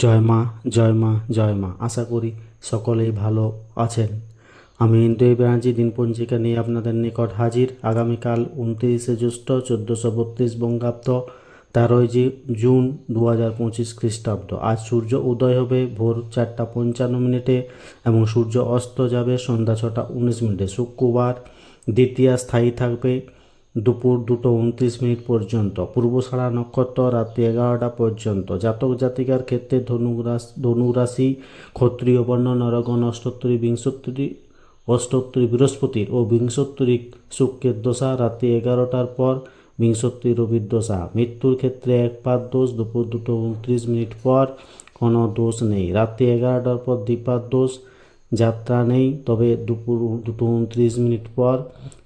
জয় মা জয় মা জয় মা। আশা করি সকলেই ভালো আছেন। আমি ইন্দ্রই ব্যানার্জি দিনপঞ্জিকা নিয়ে আপনাদের নিকট হাজির। আগামীকাল উনত্রিশে জ্যৈষ্ঠ চোদ্দোশো বত্রিশ বঙ্গাব্দ, তেরোই জুন দু হাজার পঁচিশ খ্রিস্টাব্দ। আজ সূর্য উদয় হবে ভোর চারটা পঞ্চান্ন মিনিটে এবং সূর্য অস্ত যাবে সন্ধ্যা ছটা উনিশ মিনিটে। শুক্রবার দ্বিতীয়া স্থায়ী থাকবে। দুপুর দুটো উনত্রিশ মিনিট পর্যন্ত পূর্বসারা নক্ষত্র রাত্রি এগারোটা পর্যন্ত। জাতক জাতিকার ক্ষেত্রে ধনু রাশি ধনু রাশি ক্ষত্রিয়, বর্ণ নরগণ অষ্টোত্তরী, বিংশোত্তরী, অষ্টোত্তরী বৃহস্পতির ও বিংশোত্তরী শুক্রের দশা রাত্রি এগারোটার পর বিংশোত্তরী রবির দশা। মৃত্যুর ক্ষেত্রে এক পাত দোষ, দুপুর দুটো উনত্রিশ মিনিট পর কোনো দোষ নেই। রাত্রি এগারোটার পর দ্বিপাত দোষ যাত্রা নেই, তবে দুপুর দুটো উনত্রিশ মিনিট পর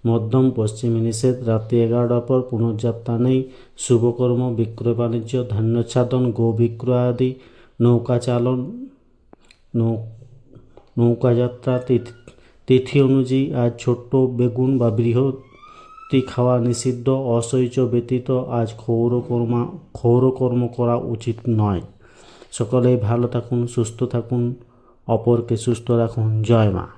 মধ্যম পশ্চিমী নিষেধ, রাত্রি এগারোটার পর পুনর্যাত্রা নেই, শুভকর্ম, বিক্রয় বাণিজ্য ধান্যচ্ছাদন গো বিক্রয় আদি, নৌকা চালন, নৌ নৌকাযাত্রা তিথি অনুযায়ী আজ ছোট্ট বেগুন বা বৃহত্তি খাওয়া নিষিদ্ধ অসহ্য ব্যতীত আজ ক্ষৌরকর্মা ক্ষৌরকর্ম করা উচিত নয়। সকলেই ভালো থাকুন, সুস্থ থাকুন। অপরকে সুস্থ রাখুন। জয় মা।